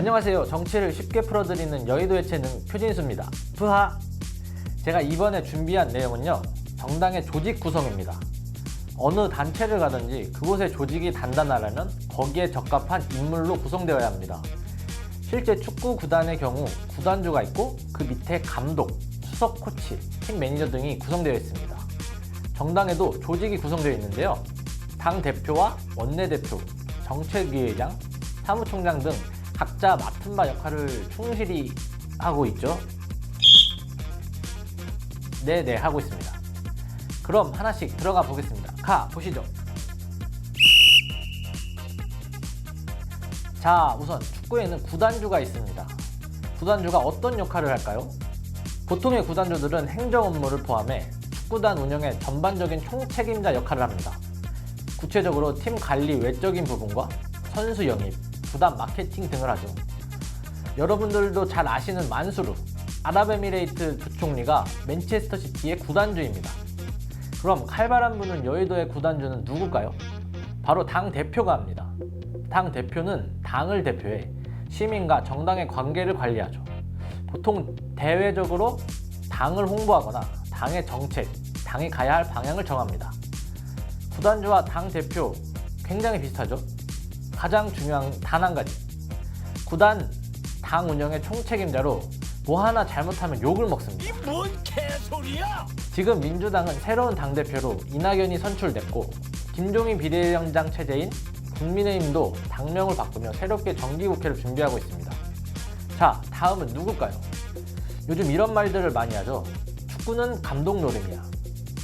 안녕하세요. 정치를 쉽게 풀어드리는 여의도의 재능 표진수입니다. 푸하! 제가 이번에 준비한 내용은요. 정당의 조직 구성입니다. 어느 단체를 가든지 그곳의 조직이 단단하려면 거기에 적합한 인물로 구성되어야 합니다. 실제 축구 구단의 경우 구단주가 있고 그 밑에 감독, 수석 코치, 팀 매니저 등이 구성되어 있습니다. 정당에도 조직이 구성되어 있는데요. 당 대표와 원내대표, 정책위의장, 사무총장 등 각자 맡은 바 역할을 충실히 하고 있죠. 네네 하고 있습니다. 그럼 하나씩 들어가 보겠습니다. 가 보시죠. 자, 우선 축구에는 구단주가 있습니다. 구단주가 어떤 역할을 할까요? 보통의 구단주들은 행정 업무를 포함해 축구단 운영의 전반적인 총책임자 역할을 합니다. 구체적으로 팀 관리 외적인 부분과 선수 영입, 구단 마케팅 등을 하죠. 여러분들도 잘 아시는 만수르, 아랍에미레이트 부총리가 맨체스터 시티의 구단주입니다. 그럼 칼바람 부는 여의도의 구단주는 누굴까요? 바로 당 대표가 합니다. 당 대표는 당을 대표해 시민과 정당의 관계를 관리하죠. 보통 대외적으로 당을 홍보하거나 당의 정책, 당이 가야 할 방향을 정합니다. 구단주와 당 대표 굉장히 비슷하죠. 가장 중요한 단 한 가지. 구단 당 운영의 총책임자로 뭐 하나 잘못하면 욕을 먹습니다. 뭔 개소리야! 지금 민주당은 새로운 당대표로 이낙연이 선출됐고 김종인 비대위원장 체제인 국민의힘도 당명을 바꾸며 새롭게 정기국회를 준비하고 있습니다. 자, 다음은 누굴까요? 요즘 이런 말들을 많이 하죠. 축구는 감독 노름이야.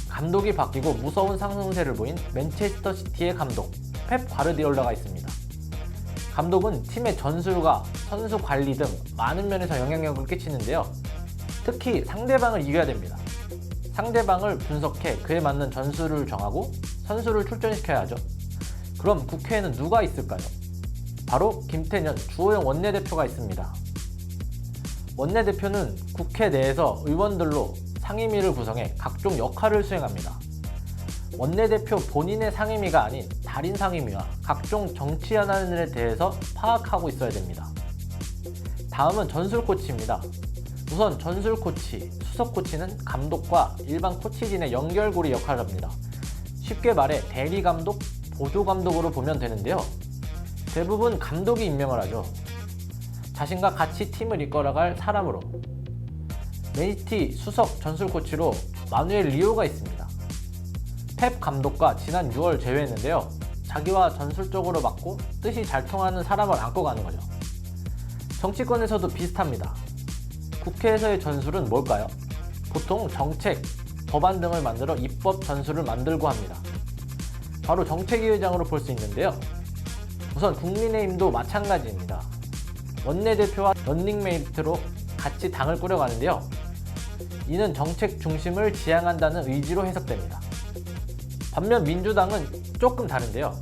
감독이 바뀌고 무서운 상승세를 보인 맨체스터 시티의 감독 펩 과르디올라가 있습니다. 감독은 팀의 전술과 선수 관리 등 많은 면에서 영향력을 끼치는데요. 특히 상대방을 이겨야 됩니다. 상대방을 분석해 그에 맞는 전술을 정하고 선수를 출전시켜야 하죠. 그럼 국회에는 누가 있을까요? 바로 김태년 주호영 원내대표가 있습니다. 원내대표는 국회 내에서 의원들로 상임위를 구성해 각종 역할을 수행합니다. 원내대표 본인의 상임위가 아닌 달인 상임위와 각종 정치 현안에 대해서 파악하고 있어야 됩니다. 다음은 전술 코치입니다. 우선 전술 코치, 수석 코치는 감독과 일반 코치진의 연결고리 역할을 합니다. 쉽게 말해 대리 감독, 보조 감독으로 보면 되는데요. 대부분 감독이 임명을 하죠. 자신과 같이 팀을 이끌어갈 사람으로. 맨시티 수석 전술 코치로 마누엘 리오가 있습니다. 펩 감독과 지난 6월 제외했는데요. 자기와 전술적으로 맞고 뜻이 잘 통하는 사람을 안고 가는 거죠. 정치권에서도 비슷합니다. 국회에서의 전술은 뭘까요? 보통 정책, 법안 등을 만들어 입법 전술을 만들고 합니다. 바로 정책위의장으로 볼 수 있는데요. 우선 국민의힘도 마찬가지입니다. 원내대표와 런닝메이트로 같이 당을 꾸려가는데요. 이는 정책 중심을 지향한다는 의지로 해석됩니다. 반면 민주당은 조금 다른데요.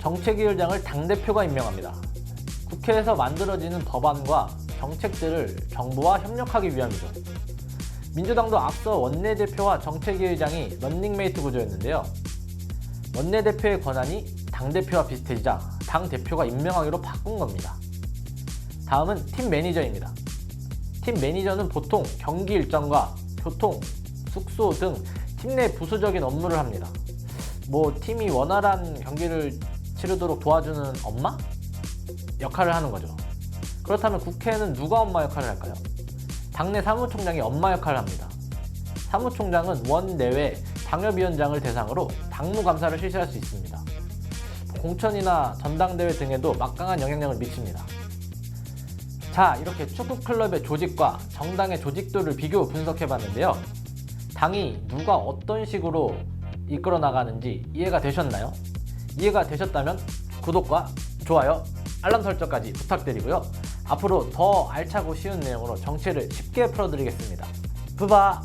정책위의장을 당대표가 임명합니다. 국회에서 만들어지는 법안과 정책들을 정부와 협력하기 위함이죠. 민주당도 앞서 원내대표와 정책위의장이 런닝메이트 구조였는데요. 원내대표의 권한이 당대표와 비슷해지자 당대표가 임명하기로 바꾼 겁니다. 다음은 팀 매니저입니다. 팀 매니저는 보통 경기 일정과 교통, 숙소 등 팀 내 부수적인 업무를 합니다. 뭐 팀이 원활한 경기를 치르도록 도와주는 엄마? 역할을 하는 거죠. 그렇다면 국회에는 누가 엄마 역할을 할까요? 당내 사무총장이 엄마 역할을 합니다. 사무총장은 원내외 당협위원장을 대상으로 당무 감사를 실시할 수 있습니다. 공천이나 전당대회 등에도 막강한 영향력을 미칩니다. 자, 이렇게 축구클럽의 조직과 정당의 조직도를 비교 분석해 봤는데요. 당이 누가 어떤 식으로 이끌어 나가는지 이해가 되셨나요? 이해가 되셨다면 구독과 좋아요, 알람 설정까지 부탁드리고요. 앞으로 더 알차고 쉬운 내용으로 정치를 쉽게 풀어드리겠습니다. 부바!